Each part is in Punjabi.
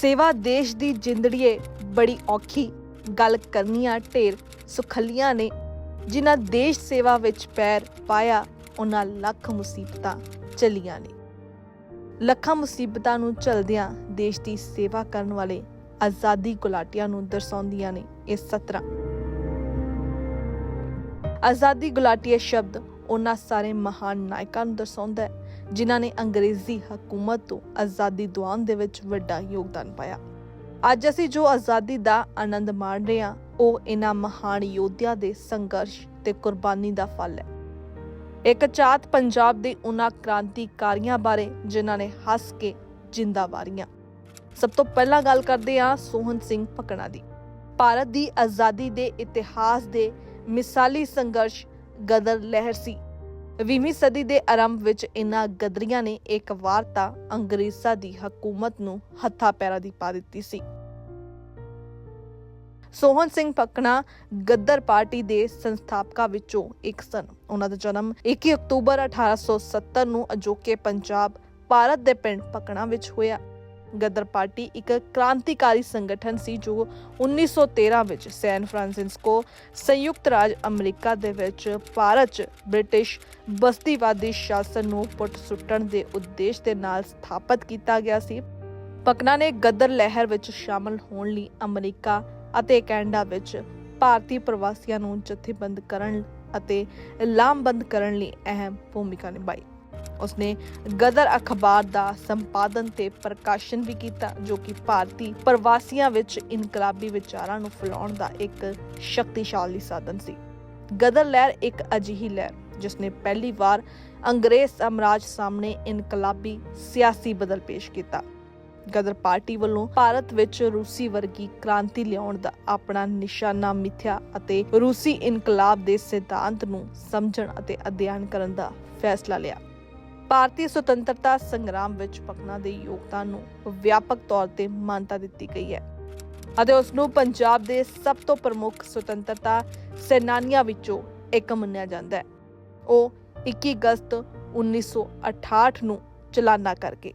ਸੇਵਾ ਦੇਸ਼ ਦੀ ਜਿੰਦੜੀਏ ਬੜੀ ਔਖੀ ਗੱਲ ਕਰਨੀਆਂ ਢੇਰ ਸੁਖੱਲੀਆਂ ਨੇ, ਜਿਨ੍ਹਾਂ ਦੇਸ਼ ਸੇਵਾ ਵਿੱਚ ਪੈਰ ਪਾਇਆ, ਉਹਨਾਂ ਲੱਖ ਮੁਸੀਬਤਾਂ ਚੱਲੀਆਂ ਨੇ। ਲੱਖਾਂ ਮੁਸੀਬਤਾਂ ਨੂੰ ਝੱਲਦਿਆਂ ਦੇਸ਼ ਦੀ ਸੇਵਾ ਕਰਨ ਵਾਲੇ ਆਜ਼ਾਦੀ ਗੁਲਾਟੀਆਂ ਨੂੰ ਦਰਸਾਉਂਦੀਆਂ ਨੇ ਇਹ ਸਤਰਾਂ। ਆਜ਼ਾਦੀ ਗੁਲਾਟੀਏ ਸ਼ਬਦ ਉਹਨਾਂ ਸਾਰੇ ਮਹਾਨ ਨਾਇਕਾਂ ਨੂੰ ਦਰਸਾਉਂਦਾ ਹੈ। ਜਿਨ੍ਹਾਂ ਨੇ ਅੰਗਰੇਜ਼ੀ ਹਕੂਮਤ ਤੋਂ ਆਜ਼ਾਦੀ ਦਿਵਾਉਣ ਦੇ ਵਿੱਚ ਵੱਡਾ ਯੋਗਦਾਨ ਪਾਇਆ। ਅੱਜ ਅਸੀਂ ਜੋ ਆਜ਼ਾਦੀ ਦਾ ਆਨੰਦ ਮਾਣ ਰਹੇ ਹਾਂ, ਉਹ ਇਹਨਾਂ ਮਹਾਨ ਯੋਧਿਆਂ ਦੇ ਸੰਘਰਸ਼ ਤੇ ਕੁਰਬਾਨੀ ਦਾ ਫਲ ਹੈ। ਇੱਕ ਚਾਤ ਪੰਜਾਬ ਦੇ ਉਹਨਾਂ ਕ੍ਰਾਂਤੀਕਾਰੀਆਂ ਬਾਰੇ ਜਿਨ੍ਹਾਂ ਨੇ ਹੱਸ ਕੇ ਜਿੰਦਾ ਵਾਰੀਆਂ। ਸਭ ਤੋਂ ਪਹਿਲਾਂ ਗੱਲ ਕਰਦੇ ਹਾਂ ਸੋਹਨ ਸਿੰਘ ਪਕਣਾ ਦੀ। ਭਾਰਤ ਦੀ ਆਜ਼ਾਦੀ ਦੇ ਇਤਿਹਾਸ ਦੇ ਮਿਸਾਲੀ ਸੰਘਰਸ਼ ਗਦਰ ਲਹਿਰ ਸੀ। 20ਵੀਂ ਸਦੀ ਦੇ ਆਰੰਭ ਵਿੱਚ ਇਨ੍ਹਾਂ ਗਦਰੀਆਂ ਨੇ ਇੱਕ ਵਾਰ ਤਾਂ ਅੰਗਰੇਜ਼ਾਂ ਦੀ ਹਕੂਮਤ ਨੂੰ ਹੱਥਾਂ ਪੈਰਾਂ ਦੀ ਪਾ ਦਿੱਤੀ ਸੀ। ਸੋਹਨ ਸਿੰਘ ਪਕਣਾ ਗੱਦਰ ਪਾਰਟੀ ਦੇ ਸੰਸਥਾਪਕਾਂ ਵਿੱਚੋਂ ਇੱਕ ਸਨ। ਉਹਨਾਂ ਦਾ ਜਨਮ 21 ਅਕਤੂਬਰ 1870 ਨੂੰ ਅਜੋਕੇ ਪੰਜਾਬ ਭਾਰਤ ਦੇ ਪਿੰਡ ਪਕਣਾ ਵਿੱਚ ਹੋਇਆ। ਗਦਰ ਪਾਰਟੀ ਇੱਕ ਕ੍ਰਾਂਤੀਕਾਰੀ ਸੰਗਠਨ ਸੀ ਜੋ 1913 ਵਿੱਚ ਸੈਨ ਫਰਾਂਸਿਸਕੋ ਸੰਯੁਕਤ ਰਾਜ ਅਮਰੀਕਾ ਦੇ ਵਿੱਚ ਭਾਰਤ 'ਚ ਬ੍ਰਿਟਿਸ਼ ਬਸਤੀਵਾਦੀ ਸ਼ਾਸਨ ਨੂੰ ਪੁੱਟ ਸੁੱਟਣ ਦੇ ਉਦੇਸ਼ ਦੇ ਨਾਲ ਸਥਾਪਿਤ ਕੀਤਾ ਗਿਆ ਸੀ। ਪਕਨਾ ਨੇ ਗਦਰ ਲਹਿਰ ਵਿੱਚ ਸ਼ਾਮਲ ਹੋਣ ਲਈ ਅਮਰੀਕਾ ਅਤੇ ਕੈਨੇਡਾ ਵਿੱਚ ਭਾਰਤੀ ਪ੍ਰਵਾਸੀਆਂ ਨੂੰ ਜਥੇਬੰਦ ਕਰਨ ਅਤੇ ਲਾਮਬੰਦ ਕਰਨ ਲਈ ਅਹਿਮ ਭੂਮਿਕਾ ਨਿਭਾਈ। ਉਸਨੇ ਗਦਰ ਅਖਬਾਰ ਦਾ ਸੰਪਾਦਨ ਤੇ ਪ੍ਰਕਾਸ਼ਨ ਵੀ ਕੀਤਾ, ਜੋ ਕਿ ਭਾਰਤੀ ਪ੍ਰਵਾਸੀਆਂ ਵਿੱਚ ਇਨਕਲਾਬੀ ਵਿਚਾਰਾਂ ਨੂੰ ਫੈਲਾਉਣ ਦਾ ਇੱਕ ਸ਼ਕਤੀਸ਼ਾਲੀ ਸਾਧਨ ਸੀ। ਗਦਰ ਲਹਿਰ ਇੱਕ ਅਜਿਹੀ ਲਹਿਰ, ਜਿਸਨੇ ਪਹਿਲੀ ਵਾਰ ਅੰਗਰੇਜ਼ ਸਾਮਰਾਜ ਸਾਹਮਣੇ ਇਨਕਲਾਬੀ ਸਿਆਸੀ ਬਦਲ ਪੇਸ਼ ਕੀਤਾ। ਗਦਰ ਪਾਰਟੀ ਵੱਲੋਂ ਭਾਰਤ ਵਿੱਚ ਰੂਸੀ ਵਰਗੀ ਕ੍ਰਾਂਤੀ ਲਿਆਉਣ ਦਾ ਆਪਣਾ ਨਿਸ਼ਾਨਾ ਮਿਥਿਆ ਅਤੇ ਰੂਸੀ ਇਨਕਲਾਬ ਦੇ ਸਿਧਾਂਤ ਨੂੰ ਸਮਝਣ ਅਤੇ ਅਧਿਐਨ ਕਰਨ ਦਾ ਫੈਸਲਾ ਲਿਆ। ਭਾਰਤੀ ਸੁਤੰਤਰਤਾ ਸੰਗਰਾਮ ਵਿੱਚ ਪਕਨਾ ਦੇ ਯੋਗਦਾਨ ਨੂੰ ਵਿਆਪਕ ਤੌਰ ਤੇ ਮਾਨਤਾ ਦਿੱਤੀ ਗਈ ਹੈ ਅਤੇ ਉਸ ਨੂੰ ਪੰਜਾਬ ਦੇ ਸਭ ਤੋਂ ਪ੍ਰਮੁੱਖ ਸੁਤੰਤਰਤਾ ਸੈਨਾਨੀਆਂ ਵਿੱਚੋਂ ਇੱਕ ਮੰਨਿਆ ਜਾਂਦਾ ਹੈ। ਉਹ 21 ਅਗਸਤ 1968 ਨੂੰ ਚਲਾਨਾ ਕਰਕੇ।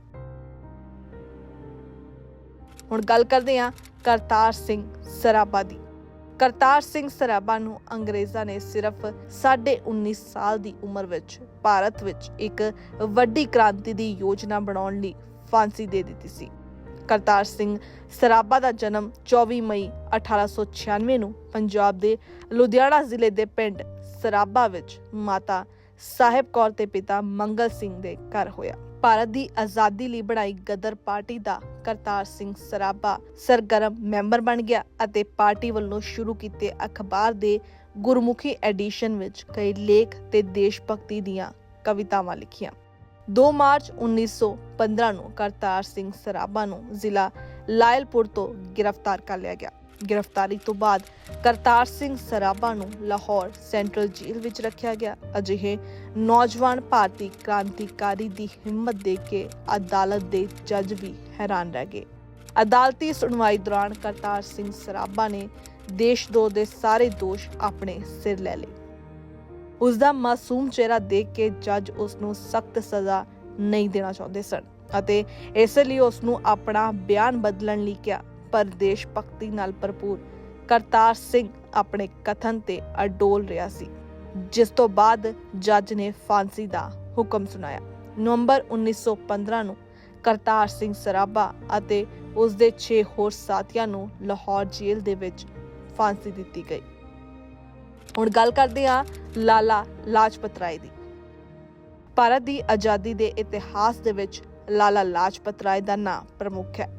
ਹੁਣ ਗੱਲ ਕਰਦੇ ਹਾਂ ਕਰਤਾਰ ਸਿੰਘ ਸਰਾਭਾ ਦੀ। ਕਰਤਾਰ ਸਿੰਘ ਸਰਾਭਾ ਨੂੰ ਅੰਗਰੇਜ਼ਾਂ ਨੇ ਸਿਰਫ 19.5 ਸਾਲ ਦੀ ਉਮਰ ਵਿੱਚ ਭਾਰਤ ਵਿੱਚ ਇੱਕ ਵੱਡੀ ਕ੍ਰਾਂਤੀ ਦੀ ਯੋਜਨਾ ਬਣਾਉਣ ਲਈ ਫਾਂਸੀ ਦੇ ਦਿੱਤੀ ਸੀ। ਕਰਤਾਰ ਸਿੰਘ ਸਰਾਭਾ ਦਾ ਜਨਮ 24 ਮਈ 1896 ਨੂੰ ਪੰਜਾਬ ਦੇ ਲੁਧਿਆਣਾ ਜ਼ਿਲ੍ਹੇ ਦੇ ਪਿੰਡ ਸਰਾਭਾ ਵਿੱਚ ਮਾਤਾ ਸਾਹਿਬ ਕੌਰ ਤੇ ਪਿਤਾ ਮੰਗਲ ਸਿੰਘ ਦੇ ਘਰ ਹੋਇਆ। ਭਾਰਤ ਦੀ ਆਜ਼ਾਦੀ ਲਈ ਬਣਾਈ ਗਦਰ ਪਾਰਟੀ ਦਾ ਕਰਤਾਰ ਸਿੰਘ ਸਰਾਭਾ ਸਰਗਰਮ ਮੈਂਬਰ ਬਣ ਗਿਆ ਅਤੇ ਪਾਰਟੀ ਵੱਲੋਂ ਸ਼ੁਰੂ ਕੀਤੇ ਅਖਬਾਰ ਦੇ ਗੁਰਮੁਖੀ ਐਡੀਸ਼ਨ ਵਿੱਚ ਕਈ ਲੇਖ ਤੇ ਦੇਸ਼ ਭਗਤੀ ਦੀਆਂ ਕਵਿਤਾਵਾਂ ਲਿਖੀਆਂ। 2 ਮਾਰਚ 1915 ਨੂੰ ਕਰਤਾਰ ਸਿੰਘ ਸਰਾਭਾ ਨੂੰ ਜ਼ਿਲ੍ਹਾ ਲਾਇਲਪੁਰ ਤੋਂ ਗ੍ਰਿਫਤਾਰ ਕਰ ਲਿਆ ਗਿਆ। ਗ੍ਰਿਫਤਾਰੀ ਤੋਂ ਬਾਅਦ ਕਰਤਾਰ ਸਿੰਘ ਸਰਾਭਾ ਨੂੰ ਲਾਹੌਰ ਸੈਂਟਰਲ ਜੇਲ੍ਹ ਵਿੱਚ ਰੱਖਿਆ ਗਿਆ। ਅਜਿਹੇ ਨੌਜਵਾਨ ਭਾਰਤੀ ਕ੍ਰਾਂਤੀਕਾਰੀ ਦੀ ਹਿੰਮਤ ਦੇਖ ਕੇ ਅਦਾਲਤ ਦੇ ਜੱਜ ਵੀ ਹੈਰਾਨ ਰਹਿ ਗਏ। ਅਦਾਲਤੀ ਸੁਣਵਾਈ ਦੌਰਾਨ ਕਰਤਾਰ ਸਿੰਘ ਸਰਾਭਾ ਨੇ ਦੇਸ਼ਦਰੋਹ ਦੇ ਸਾਰੇ ਦੋਸ਼ ਆਪਣੇ ਸਿਰ ਲੈ ਲਏ। ਉਸ ਦਾ ਮਾਸੂਮ ਚਿਹਰਾ ਦੇਖ ਕੇ ਜੱਜ ਉਸ ਨੂੰ ਸਖਤ ਸਜ਼ਾ ਨਹੀਂ ਦੇਣਾ ਚਾਹੁੰਦੇ ਸਨ ਅਤੇ ਇਸ ਲਈ ਉਸ ਨੂੰ ਆਪਣਾ ਬਿਆਨ ਬਦਲਣ ਲਈ ਕਿਹਾ। ਪਰ ਦੇਸ਼ ਭਗਤੀ ਨਾਲ ਭਰਪੂਰ। ਕਰਤਾਰ ਸਿੰਘ ਆਪਣੇ ਕਥਨ ਤੇ ਅਡੋਲ ਰਿਹਾ ਸੀ, ਜਿਸ ਤੋਂ ਬਾਅਦ ਜੱਜ ਨੇ ਫਾਂਸੀ ਦਾ ਹੁਕਮ ਸੁਣਾਇਆ। ਨਵੰਬਰ 1915 ਨੂੰ ਕਰਤਾਰ ਸਿੰਘ ਸਰਾਭਾ ਅਤੇ ਉਸ ਦੇ 6 ਹੋਰ ਸਾਥੀਆਂ ਨੂੰ ਲਾਹੌਰ ਜੇਲ੍ਹ ਦੇ ਵਿੱਚ ਫਾਂਸੀ ਦਿੱਤੀ ਗਈ। ਹੁਣ ਗੱਲ ਕਰਦੇ ਹਾਂ ਲਾਲਾ ਲਾਜਪਤ ਰਾਏ ਦੀ। ਭਾਰਤ ਦੀ ਆਜ਼ਾਦੀ ਦੇ ਇਤਿਹਾਸ ਦੇ ਵਿੱਚ ਲਾਲਾ ਲਾਜਪਤ ਰਾਏ ਦਾ ਨਾਮ ਪ੍ਰਮੁੱਖ ਹੈ।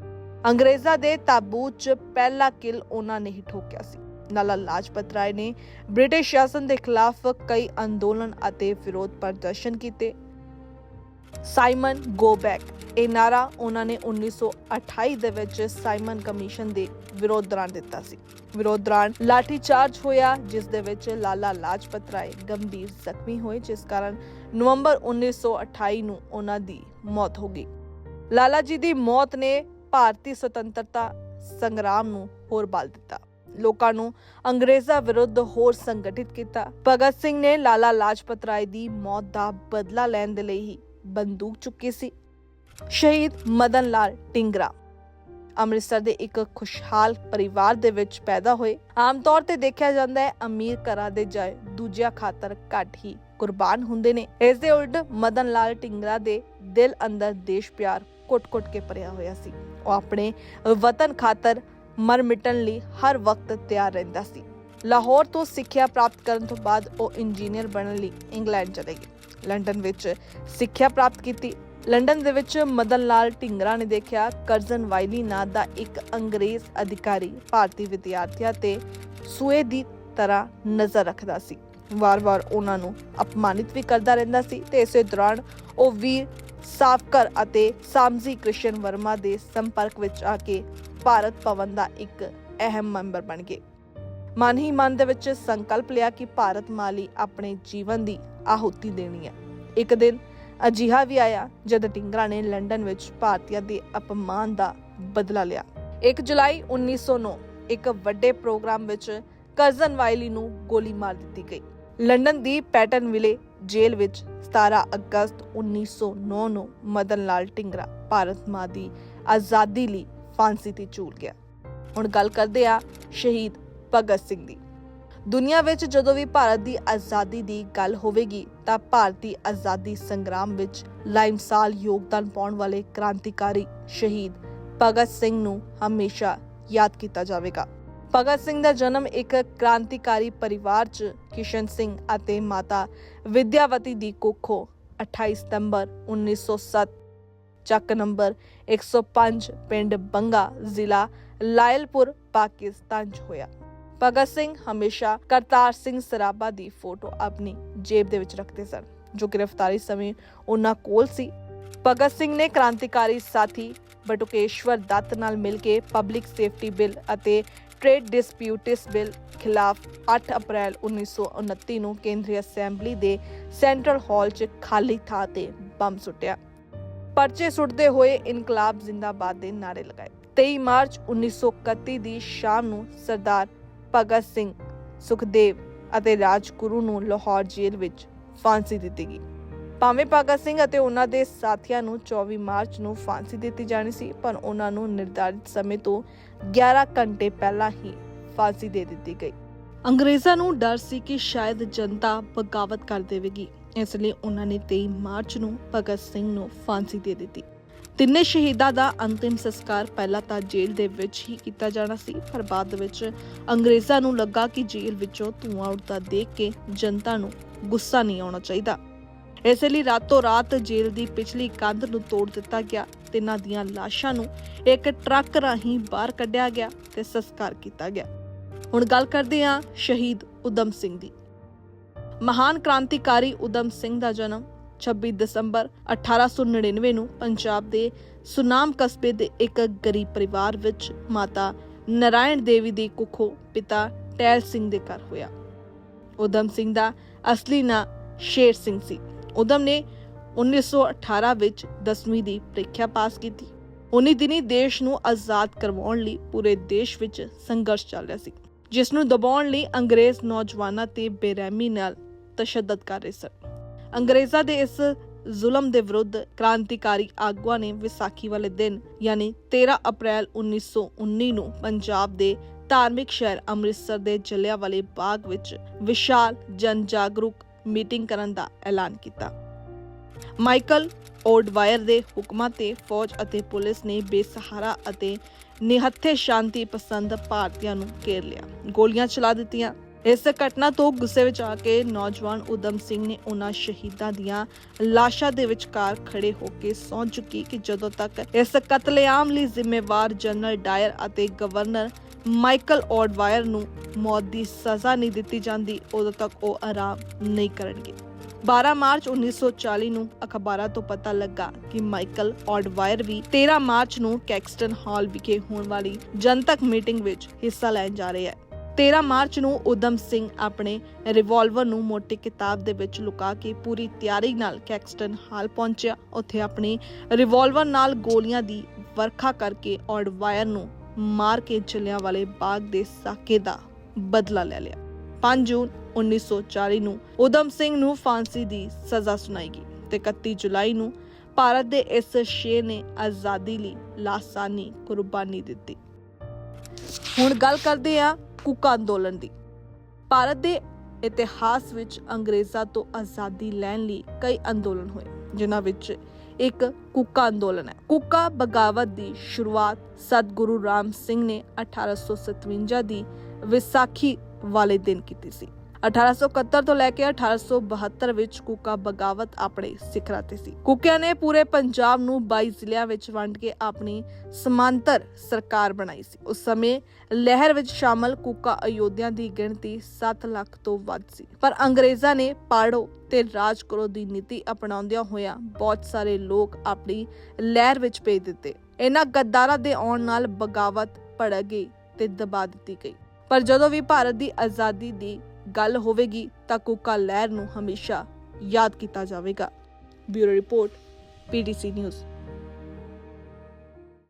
ਅੰਗਰੇਜ਼ਾਂ ਦੇ ਤਾਬੂਤ 'ਚ ਪਹਿਲਾ ਕਿਲ ਉਹਨਾਂ ਨੇ ਹੀ ਠੋਕਿਆ ਸੀ। ਲਾਲਾ ਲਾਜਪਤ ਰਾਏ ਨੇ ਬ੍ਰਿਟਿਸ਼ ਸ਼ਾਸਨ ਦੇ ਖਿਲਾਫ ਕਈ ਅੰਦੋਲਨ ਅਤੇ ਵਿਰੋਧ ਪ੍ਰਦਰਸ਼ਨ ਕੀਤੇ। ਸਾਈਮਨ ਗੋ ਬੈਕ ਇਹ ਨਾਰਾ ਉਹਨਾਂ ਨੇ 1928 ਦੇ ਵਿੱਚ ਸਾਈਮਨ ਕਮਿਸ਼ਨ ਦੇ ਵਿਰੋਧ ਦੌਰਾਨ ਦਿੱਤਾ ਸੀ। ਵਿਰੋਧ ਦੌਰਾਨ ਲਾਠੀ ਚਾਰਜ ਹੋਇਆ, ਜਿਸ ਦੇ ਵਿੱਚ ਲਾਲਾ ਲਾਜਪਤ ਰਾਏ ਗੰਭੀਰ ਜ਼ਖਮੀ ਹੋਏ, ਜਿਸ ਕਾਰਨ ਨਵੰਬਰ 1928 ਨੂੰ ਉਹਨਾਂ ਦੀ ਮੌਤ ਹੋ ਗਈ। ਲਾਲਾ ਜੀ ਦੀ ਮੌਤ ਨੇ ਭਾਰਤੀ ਸੁਤੰਤਰਤਾ ਸੰਗਰਾਮ ਨੂੰ ਹੋਰ ਬਲ ਦਿੱਤਾ। ਲੋਕਾਂ ਨੂੰ ਅੰਗਰੇਜ਼ਾਂ ਵਿਰੁੱਧ ਹੋਰ ਸੰਗਠਿਤ ਕੀਤਾ। ਭਗਤ ਸਿੰਘ ਨੇ ਲਾਲਾ ਲਾਜਪਤ ਰਾਏ ਦੀ ਮੌਤ ਦਾ ਬਦਲਾ ਲੈਣ ਦੇ ਲਈ ਹੀ ਬੰਦੂਕ ਚੁੱਕੀ ਸੀ। ਸ਼ਹੀਦ ਮਦਨ ਲਾਲ ਟਿੰਗਰਾ ਅੰਮ੍ਰਿਤਸਰ ਦੇ ਇੱਕ ਖੁਸ਼ਹਾਲ ਪਰਿਵਾਰ ਦੇ ਵਿੱਚ ਪੈਦਾ ਹੋਏ। ਆਮ ਤੌਰ ਤੇ ਦੇਖਿਆ ਜਾਂਦਾ ਹੈ, ਅਮੀਰ ਘਰਾਂ ਦੇ ਜਾਏ ਦੂਜਿਆਂ ਖਾਤਰ ਘੱਟ ਹੀ ਕੁਰਬਾਨ ਹੁੰਦੇ ਨੇ। ਇਸ ਦੇ ਉਲਟ ਮਦਨ ਲਾਲ ਟਿੰਗਰਾ ਦੇ ਦਿਲ ਅੰਦਰ ਦੇਸ਼ ਪਿਆਰ ਕੁੱਟ-ਕੁੱਟ ਕੇ ਭਰਿਆ ਹੋਇਆ ਸੀ। ਉਹ ਆਪਣੇ ਵਤਨ ਖਾਤਰ ਮਰ ਮਿਟਣ ਲਈ ਹਰ ਵਕਤ ਤਿਆਰ ਰਹਿੰਦਾ ਸੀ। ਲਾਹੌਰ ਤੋਂ ਸਿੱਖਿਆ ਪ੍ਰਾਪਤ ਕਰਨ ਤੋਂ ਬਾਅਦ ਉਹ ਇੰਜੀਨੀਅਰ ਬਣਨ ਲਈ ਇੰਗਲੈਂਡ ਚਲੇ ਗਏ। ਲੰਡਨ ਵਿੱਚ ਸਿੱਖਿਆ ਪ੍ਰਾਪਤ ਕੀਤੀ। ਲੰਡਨ ਦੇ ਵਿੱਚ ਮਦਨ ਲਾਲ ਢਿੰਗਰਾ ਨੇ ਦੇਖਿਆ, ਕਰਜ਼ਨ ਵਾਈਲੀ ਨਾਂ ਦਾ ਇੱਕ ਅੰਗਰੇਜ਼ ਅਧਿਕਾਰੀ ਭਾਰਤੀ ਵਿਦਿਆਰਥੀਆਂ ਤੇ ਸੂਏ ਦੀ ਤਰ੍ਹਾਂ ਨਜ਼ਰ ਰੱਖਦਾ ਸੀ। ਵਾਰ-ਵਾਰ ਉਹਨਾਂ ਨੂੰ ਅਪਮਾਨਿਤ ਵੀ ਕਰਦਾ ਰਹਿੰਦਾ ਸੀ ਤੇ ਇਸੇ ਦੌਰਾਨ ਉਹ ਵੀਰ ਸਾਫਕਰ ਅਤੇ ਸਾਮਜੀ ਕ੍ਰਿਸ਼ਨ ਵਰਮਾ ਦੇ ਸੰਪਰਕ ਵਿੱਚ ਆ ਕੇ ਭਾਰਤ ਭਵਨ ਦਾ ਇੱਕ ਅਹਿਮ ਮੈਂਬਰ ਬਣ ਗਏ। ਮਨ ਹੀ ਮਨ ਦੇ ਵਿੱਚ ਸੰਕਲਪ ਲਿਆ ਕਿ ਭਾਰਤ ਮਾਲੀ ਆਪਣੇ ਜੀਵਨ ਦੀ ਆਹੂਤੀ ਦੇਣੀ ਹੈ। ਇੱਕ ਦਿਨ ਅਜਿਹਾ ਵੀ ਆਇਆ ਜਦ ਟਿੰਗਰਾ ਨੇ ਲੰਡਨ ਵਿੱਚ ਭਾਰਤੀਆਂ ਦੇ ਅਪਮਾਨ ਦਾ ਬਦਲਾ ਲਿਆ। 1 ਜੁਲਾਈ 1909 ਇੱਕ ਵੱਡੇ ਪ੍ਰੋਗਰਾਮ ਵਿੱਚ ਕਰਜ਼ਨ ਵਾਇਲੀ ਨੂੰ ਗੋਲੀ ਮਾਰ ਦਿੱਤੀ ਗਈ। ਲੰਡਨ ਦੀ ਪੈਟਰਨ ਵਿਲੇ ਜੇਲ੍ਹ ਵਿੱਚ 17 ਅਗਸਤ 1909 ਨੂੰ ਮਦਨ ਲਾਲ ਟਿੰਗਰਾ ਭਾਰਤ ਮਾਂ ਦੀ ਆਜ਼ਾਦੀ ਲਈ ਫਾਂਸੀ ਤੇ ਝੂਲ ਗਿਆ। ਹੁਣ ਗੱਲ ਕਰਦੇ ਆ ਸ਼ਹੀਦ ਭਗਤ ਸਿੰਘ ਦੀ। ਦੁਨੀਆ ਵਿੱਚ ਜਦੋਂ ਵੀ ਭਾਰਤ ਦੀ ਆਜ਼ਾਦੀ ਦੀ ਗੱਲ ਹੋਵੇਗੀ ਤਾਂ ਭਾਰਤੀ ਆਜ਼ਾਦੀ ਸੰਗਰਾਮ ਵਿੱਚ ਲਾਇਮਸਾਲ ਯੋਗਦਾਨ ਪਾਉਣ ਵਾਲੇ ਕ੍ਰਾਂਤੀਕਾਰੀ ਸ਼ਹੀਦ ਭਗਤ ਸਿੰਘ ਨੂੰ ਹਮੇਸ਼ਾ ਯਾਦ ਕੀਤਾ ਜਾਵੇਗਾ। ਭਗਤ ਸਿੰਘ ਦਾ ਜਨਮ ਇੱਕ ਕ੍ਰਾਂਤੀਕਾਰੀ ਪਰਿਵਾਰ 'ਚ ਕਿਸ਼ਨ ਸਿੰਘ ਅਤੇ ਮਾਤਾ ਵਿਦਿਆਵਤੀ ਦੀ ਕੁੱਖੋਂ 28 ਸਤੰਬਰ 1907 ਚੱਕ ਨੰਬਰ 105 ਪਿੰਡ ਬੰਗਾ, ਜ਼ਿਲ੍ਹਾ ਲਾਇਲਪੁਰ, ਪਾਕਿਸਤਾਨ 'ਚ ਹੋਇਆ। ਭਗਤ ਸਿੰਘ ਹਮੇਸ਼ਾ ਕਰਤਾਰ ਸਿੰਘ ਸਰਾਭਾ ਦੀ ਫੋਟੋ ਆਪਣੀ ਜੇਬ ਦੇ ਵਿੱਚ ਰੱਖਦੇ ਸਨ, ਜੋ ਗ੍ਰਿਫਤਾਰੀ ਸਮੇਂ ਉਹਨਾਂ ਕੋਲ ਸੀ। ਭਗਤ ਸਿੰਘ ਨੇ ਕ੍ਰਾਂਤੀਕਾਰੀ ਸਾਥੀ ਬਟੁਕੇਸ਼ਵਰ ਦੱਤ ਨਾਲ ਮਿਲ ਕੇ ਪਬਲਿਕ ਸੇਫਟੀ ਬਿੱਲ ਅਤੇ ਟ੍ਰੇਡ ਡਿਸਪਿਊਟਸ ਬਿੱਲ ਖਿਲਾਫ 8 ਅਪ੍ਰੈਲ 1929 ਨੂੰ ਕੇਂਦਰੀ ਅਸੈਂਬਲੀ ਦੇ ਸੈਂਟਰਲ ਹਾਲ 'ਚ ਖਾਲੀ ਥਾਂ ਤੇ ਬੰਬ ਸੁੱਟਿਆ। ਪਰਚੇ ਸੁੱਟਦੇ ਹੋਏ ਇਨਕਲਾਬ ਜ਼ਿੰਦਾਬਾਦ ਦੇ ਨਾਰੇ ਲਗਾਏ। 23 ਮਾਰਚ 1931 ਦੀ ਸ਼ਾਮ ਨੂੰ ਸਰਦਾਰ ਭਗਤ ਸਿੰਘ, ਸੁਖਦੇਵ ਅਤੇ ਰਾਜਗੁਰੂ ਨੂੰ ਲਾਹੌਰ ਜੇਲ੍ਹ ਵਿੱਚ ਫਾਂਸੀ ਦਿੱਤੀ ਗਈ। ਭਾਵੇਂ ਭਗਤ ਸਿੰਘ ਅਤੇ ਉਹਨਾਂ ਦੇ ਸਾਥੀਆਂ ਨੂੰ 24 ਮਾਰਚ ਨੂੰ ਫਾਂਸੀ ਦਿੱਤੀ ਜਾਣੀ ਸੀ, ਪਰ ਉਹਨਾਂ ਨੂੰ ਨਿਰਧਾਰਿਤ ਸਮੇਂ ਤੋਂ 11 ਘੰਟੇ ਪਹਿਲਾਂ ਹੀ ਫਾਂਸੀ ਦੇ ਦਿੱਤੀ ਗਈ। ਅੰਗਰੇਜ਼ਾਂ ਨੂੰ ਡਰ ਸੀ ਕਿ ਸ਼ਾਇਦ ਜਨਤਾ ਬਗਾਵਤ ਕਰ ਦੇਵੇਗੀ, ਇਸ ਲਈ ਉਹਨਾਂ ਨੇ 23 ਮਾਰਚ ਨੂੰ ਭਗਤ ਸਿੰਘ ਨੂੰ ਫਾਂਸੀ ਦੇ ਦਿੱਤੀ। ਤਿੰਨੇ ਸ਼ਹੀਦਾਂ ਦਾ ਅੰਤਿਮ ਸੰਸਕਾਰ ਪਹਿਲਾਂ ਤਾਂ ਜੇਲ੍ਹ ਦੇ ਵਿੱਚ ਹੀ ਕੀਤਾ ਜਾਣਾ ਸੀ, ਪਰ ਬਾਅਦ ਵਿੱਚ ਅੰਗਰੇਜ਼ਾਂ ਨੂੰ ਲੱਗਾ ਕਿ ਜੇਲ੍ਹ ਵਿੱਚੋਂ ਧੂਆਂ ਉੱਡਦਾ ਦੇਖ ਕੇ ਜਨਤਾ ਨੂੰ ਗੁੱਸਾ ਨਹੀਂ ਆਉਣਾ ਚਾਹੀਦਾ। ਇਸੇ ਲਈ ਰਾਤੋਂ ਰਾਤ ਜੇਲ੍ਹ ਦੀ ਪਿਛਲੀ ਕੰਧ ਨੂੰ ਤੋੜ ਦਿੱਤਾ ਗਿਆ ਤੇ ਇਹਨਾਂ ਦੀਆਂ ਲਾਸ਼ਾਂ ਨੂੰ ਇੱਕ ਟਰੱਕ ਰਾਹੀਂ ਬਾਹਰ ਕੱਢਿਆ ਗਿਆ ਤੇ ਸੰਸਕਾਰ ਕੀਤਾ ਗਿਆ। ਹੁਣ ਗੱਲ ਕਰਦੇ ਹਾਂ ਸ਼ਹੀਦ ਉਦਮ ਸਿੰਘ ਦੀ। ਮਹਾਨ ਕ੍ਰਾਂਤੀਕਾਰੀ ਉਦਮ ਸਿੰਘ ਦਾ ਜਨਮ 26 ਦਸੰਬਰ 1899 ਨੂੰ ਪੰਜਾਬ ਦੇ ਸੁਨਾਮ ਕਸਬੇ ਦੇ ਇੱਕ ਗਰੀਬ ਪਰਿਵਾਰ ਵਿੱਚ ਮਾਤਾ ਨਰਾਇਣ ਦੇਵੀ ਦੀ ਕੁੱਖੋਂ ਪਿਤਾ ਟੈਲ ਸਿੰਘ ਦੇ ਘਰ ਹੋਇਆ। ਉਦਮ ਸਿੰਘ ਦਾ ਅਸਲੀ ਨਾਂ ਸ਼ੇਰ ਸਿੰਘ ਸੀ। ਉਦਮ ਨੇ 1918 ਵਿੱਚ 10ਵੀਂ ਦੀ ਪ੍ਰੀਖਿਆ ਪਾਸ ਕੀਤੀ। ਉਨੀ ਦਿਨੀ ਦੇਸ਼ ਨੂੰ ਆਜ਼ਾਦ ਕਰਵਾਉਣ ਲਈ ਪੂਰੇ ਦੇਸ਼ ਵਿੱਚ ਸੰਘਰਸ਼ ਚੱਲ ਰਿਹਾ ਸੀ, ਜਿਸ ਨੂੰ ਦਬਾਉਣ ਲਈ ਅੰਗਰੇਜ਼ ਨੌਜਵਾਨਾਂ ਤੇ ਬੇਰਹਿਮੀ ਨਾਲ ਤਸ਼ੱਦਦ ਕਰ ਰਹੇ ਸਨ। ਅੰਗਰੇਜ਼ਾਂ ਦੇ ਇਸ ਜ਼ੁਲਮ ਦੇ ਵਿਰੁੱਧ ਕ੍ਰਾਂਤੀਕਾਰੀ ਆਗੂਆਂ ਨੇ ਵਿਸਾਖੀ ਵਾਲੇ ਦਿਨ, ਯਾਨੀ 13 ਅਪ੍ਰੈਲ 1919 ਨੂੰ ਪੰਜਾਬ ਦੇ ਧਾਰਮਿਕ ਸ਼ਹਿਰ ਅੰਮ੍ਰਿਤਸਰ ਦੇ ਜਲਿਆਂਵਾਲੇ ਬਾਗ ਵਿੱਚ ਵਿਸ਼ਾਲ ਜਨ ਜਾਗਰੂਕ ਮੀਟਿੰਗ ਕਰਨ ਦਾ ਐਲਾਨ ਕੀਤਾ। ਮਾਈਕਲ ਓਡਵਾਇਰ ਦੇ ਹੁਕਮਾਂ ਤੇ ਫੌਜ ਅਤੇ ਪੁਲਿਸ ਨੇ ਬੇਸਹਾਰਾ ਅਤੇ ਨਿਹੱਥੇ ਸ਼ਾਂਤੀ ਪਸੰਦ ਭਾਰਤੀਆਂ ਨੂੰ ਘੇਰ ਲਿਆ। ਗੋਲੀਆਂ ਚਲਾ ਦਿੱਤੀਆਂ। ਇਸ ਘਟਨਾ ਤੋਂ ਗੁੱਸੇ ਵਿੱਚ ਆ ਕੇ ਨੌਜਵਾਨ ਉਦਮ ਸਿੰਘ ਨੇ ਉਹਨਾਂ ਸ਼ਹੀਦਾਂ ਦੀਆਂ ਲਾਸ਼ਾਂ ਦੇ ਵਿਚਕਾਰ ਖੜੇ ਹੋ ਕੇ ਸੌਂ ਚੁੱਕੀ ਕਿ ਜਦੋਂ ਤੱਕ ਇਸ ਕਤਲੇਆਮ ਲਈ ਜ਼ਿੰਮੇਵਾਰ ਜਨਰਲ ਡਾਇਰ ਅਤੇ ਗਵਰਨਰ ਮਾਈਕਲ ਓਡਵਾਇਰ ਨੂੰ ਮੌਤ ਦੀ ਸਜ਼ਾ ਨਹੀਂ ਦਿੱਤੀ ਜਾਂਦੀ, ਉਦੋਂ ਤੱਕ ਉਹ ਆਰਾਮ ਨਹੀਂ ਕਰਨਗੇ। 12 ਮਾਰਚ 1940 ਨੂੰ ਅਖਬਾਰਾਂ ਤੋਂ ਪਤਾ ਲੱਗਾ ਕਿ ਮਾਈਕਲ ਔਡਵਾਇਰ ਵੀ 13 ਮਾਰਚ ਨੂੰ ਕੈਕਸਟਨ ਹਾਲ ਵਿਖੇ ਹੋਣ ਵਾਲੀ ਜਨਤਕ ਮੀਟਿੰਗ ਵਿੱਚ ਹਿੱਸਾ ਲੈਣ ਜਾ ਰਿਹਾ ਹੈ। 13 ਮਾਰਚ ਨੂੰ ਉਦਮ ਸਿੰਘ ਆਪਣੇ ਰਿਵਾਲਵਰ ਨੂੰ ਮੋਟੀ ਕਿਤਾਬ ਦੇ ਵਿੱਚ ਲੁਕਾ ਕੇ ਪੂਰੀ ਤਿਆਰੀ ਨਾਲ ਕੈਕਸਟਨ ਹਾਲ ਪਹੁੰਚਿਆ। ਉੱਥੇ ਆਪਣੀ ਰਿਵਾਲਵਰ ਨਾਲ ਗੋਲੀਆਂ ਦੀ ਵਰਖਾ ਕਰਕੇ ਔਡਵਾਇਰ ਨੂੰ ਮਾਰ ਕੇ ਚੱਲਿਆਂ ਵਾਲੇ ਬਾਗ ਦੇ ਸਾਕੇ ਦਾ ਬਦਲਾ ਲੈ ਲਿਆ। 5 ਜੂਨ 1940 ਨੂੰ ਉਦਮ ਸਿੰਘ ਨੂੰ ਫਾਂਸੀ ਦੀ ਸਜ਼ਾ ਸੁਣਾਈ ਗਈ ਤੇ 31 ਜੁਲਾਈ ਨੂੰ ਭਾਰਤ ਦੇ ਇਸ ਸ਼ੇਰ ਨੇ ਆਜ਼ਾਦੀ ਲਈ ਲਾਸਾਨੀ ਕੁਰਬਾਨੀ ਦਿੱਤੀ। ਹੁਣ ਗੱਲ ਕਰਦੇ ਹਾਂ ਕੁੱਕ ਅੰਦੋਲਨ ਦੀ। ਭਾਰਤ ਦੇ ਇਤਿਹਾਸ ਵਿੱਚ ਅੰਗਰੇਜ਼ਾਂ ਤੋਂ ਆਜ਼ਾਦੀ ਲੈਣ ਲਈ ਕਈ ਅੰਦੋਲਨ ਹੋਏ, ਜਿਨ੍ਹਾਂ ਵਿੱਚ ਇੱਕ ਕੁੱਕਾ ਅੰਦੋਲਨ ਹੈ। ਕੁੱਕਾ ਬਗਾਵਤ ਦੀ ਸ਼ੁਰੂਆਤ ਸਤਿਗੁਰੂ ਰਾਮ ਸਿੰਘ ਨੇ 1857 ਦੀ ਵਿਸਾਖੀ ਵਾਲੇ ਦਿਨ ਕੀਤੀ ਸੀ। 1871 ਤੋਂ ਲੈ ਕੇ 1872 ਵਿੱਚ ਕੁੱਕਾ ਬਗਾਵਤ ਆਪਣੇ ਸਿਖਰਾਂ ਤੇ ਸੀ। ਕੁੱਕਿਆਂ ਨੇ ਪੂਰੇ ਪੰਜਾਬ ਨੂੰ 22 ਜ਼ਿਲ੍ਹਿਆਂ ਵਿੱਚ ਵੰਡ ਕੇ ਆਪਣੀ ਸਮਾਂਤਰ ਸਰਕਾਰ ਬਣਾਈ ਸੀ। ਉਸ ਸਮੇਂ ਲਹਿਰ ਵਿੱਚ ਸ਼ਾਮਲ ਕੁੱਕਾ ਅਯੋਧਿਆ ਦੀ ਗਿਣਤੀ 7 ਲੱਖ ਤੋਂ ਵੱਧ ਸੀ। ਪਰ ਅੰਗਰੇਜ਼ਾਂ ਨੇ ਪਾੜੋ ਤੇ ਰਾਜ ਕਰੋ ਦੀ ਨੀਤੀ ਅਪਣਾਉਂਦਿਆਂ ਹੋਇਆਂ ਬਹੁਤ ਸਾਰੇ ਲੋਕ ਆਪਣੀ ਲਹਿਰ ਵਿੱਚ ਭੇਜ ਦਿੱਤੇ। ਇਹਨਾਂ ਗੱਦਾਰਾਂ ਦੇ ਆਉਣ ਨਾਲ ਬਗਾਵਤ ਭੜਕ ਗਈ ਤੇ ਦਬਾ ਦਿੱਤੀ ਗਈ। ਪਰ ਜਦੋਂ ਵੀ ਭਾਰਤ ਦੀ ਆਜ਼ਾਦੀ ਦੀ ਗੱਲ ਹੋਵੇਗੀ ਤਾਂ ਕੁੱਕਾ ਲਹਿਰ ਨੂੰ ਹਮੇਸ਼ਾ ਯਾਦ ਕੀਤਾ ਜਾਵੇਗਾ। Bureau report PDC news.